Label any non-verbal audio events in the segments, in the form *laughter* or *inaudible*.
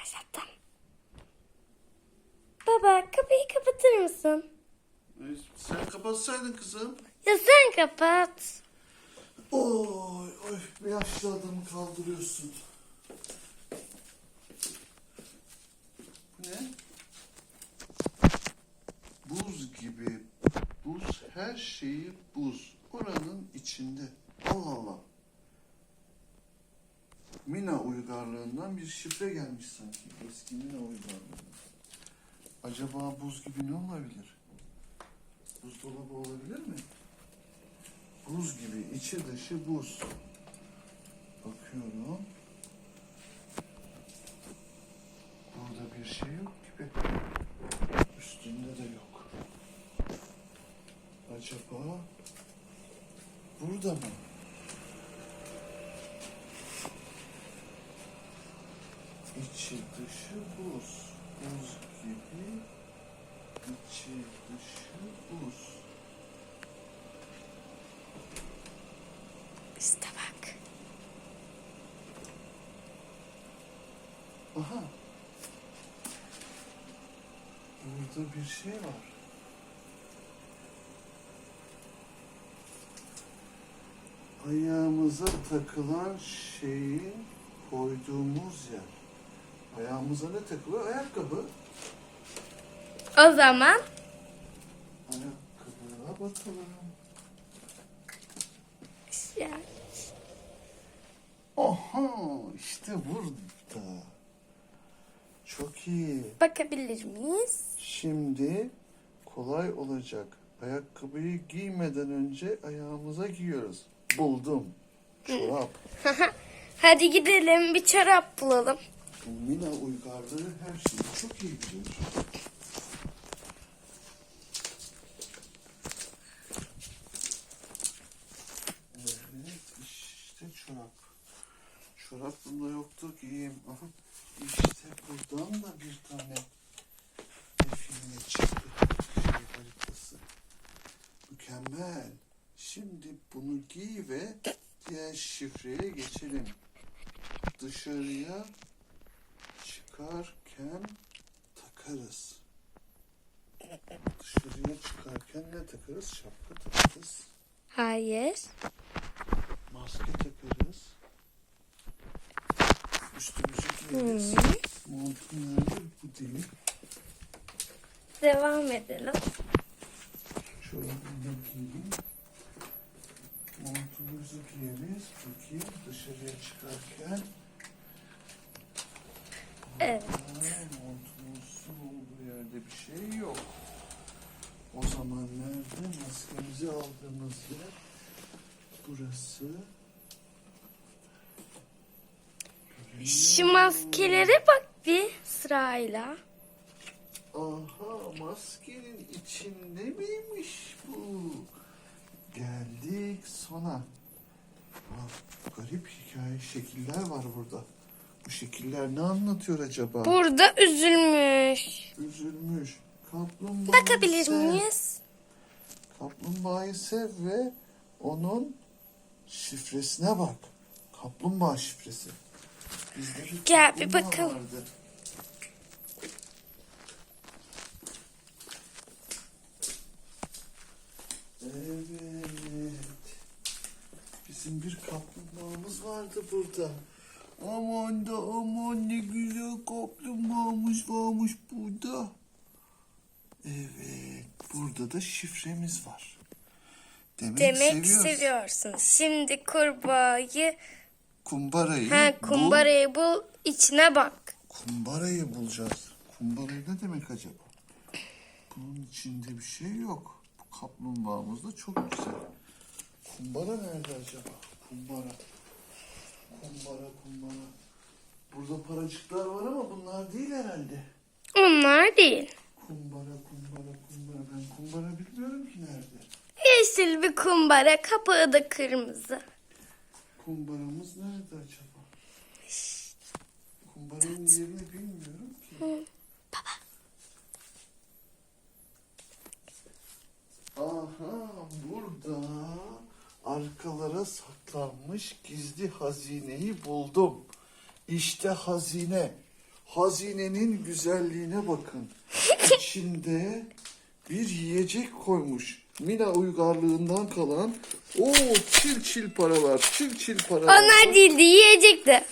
Başlattım. Baba kapıyı kapatır mısın? E, Sen kapatsaydın kızım. Ya sen kapat. Oy oy bir yaşlı adamı kaldırıyorsun. Bu ne? Buz gibi. Buz her şeyi buz. Oranın içinde. Allah Allah. Mina uygarlığından bir şifre gelmiş sanki. Eski Mina uygarlığından. Acaba buz gibi ne olabilir? Buzdolabı olabilir mi? Buz gibi, içi dışı buz. Bakıyorum. Burada bir şey yok gibi. Üstünde de yok. Acaba burada mı? İçi dışı buz. Buz gibi, içi dışı buz. İşte bak. Aha. Burada bir şey var. Ayağımıza takılan şeyi koyduğumuz yer. Ayağımıza ne takılıyor? Ayakkabı. O zaman Ayakkabıya bakalım. ya, Aha işte burada. Çok iyi. bakabilir miyiz? Şimdi kolay olacak. Ayakkabıyı giymeden önce ayağımıza giyiyoruz. Buldum. Çorap. *laughs* Hadi gidelim bir çorap bulalım. Mina uygarlığı her şeyi çok iyi biliyor. Evet işte çorap. Çorap bunda yoktu giyeyim. Aha. İşte buradan da bir tane define çıktı. Şey haritası. Mükemmel. Şimdi bunu giy ve diğer şifreye geçelim. Dışarıya çıkarken takarız. Dışarıya çıkarken ne takarız? Şapka takarız. Hayır. Maske takarız. Üstümüzü giyeriz. Montun nerede? Bu delik. Devam edelim. Çorabını da giyeyim. Montumuzu giyeriz. Bakayım dışarıya çıkarken. Evet. Montumuzun olduğu yerde bir şey yok. O zaman nerede? Maskemizi aldığımız yer. Burası. Şu maskelere bak bir sırayla. Aha maskenin içinde miymiş bu? Geldik sona. Aa, garip hikaye şekiller var burada. Bu şekiller ne anlatıyor acaba? Burada üzülmüş. Üzülmüş. Kaplumbağayı Bakabilir sev. miyiz? Kaplumbağayı sev ve onun şifresine bak. Kaplumbağa şifresi. Bizde bir Gel bir kaplumbağa bakalım. vardı. Evet. Bizim bir kaplumbağamız vardı burada. Aman da aman ne güzel kaplumbağamız varmış burada. Evet, burada da şifremiz var. Demek, Demek seviyoruz. seviyorsun. Şimdi kurbağayı, Kumbarayı, ha bul. kumbarayı bul, içine bak. Kumbarayı bulacağız. Kumbarayı ne demek acaba? Bunun içinde bir şey yok. Bu kaplumbağamız da çok güzel. Kumbara nerede acaba? Kumbara. Kumbara, kumbara. Burada paracıklar var ama bunlar değil herhalde. Onlar değil. Kumbara, kumbara, kumbara. Ben kumbara bilmiyorum ki nerede. Yeşil bir kumbara, kapağı da kırmızı. Kumbaramız nerede acaba? Kumbaranın yerini bilmiyorum ki. Aha burada arkalara saklanmış gizli hazineyi buldum. İşte hazine. Hazinenin güzelliğine bakın. İçinde bir yiyecek koymuş. Mina uygarlığından kalan o çil çil paralar, çil çil paralar. Onlar değildi yiyecekti.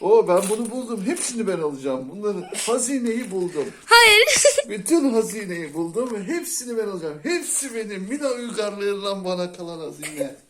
O ben bunu buldum. Hepsini ben alacağım. Bunları hazineyi buldum. Hayır. *laughs* Bütün hazineyi buldum ve hepsini ben alacağım. Hepsi benim. Mina uygarlığından bana kalan hazine.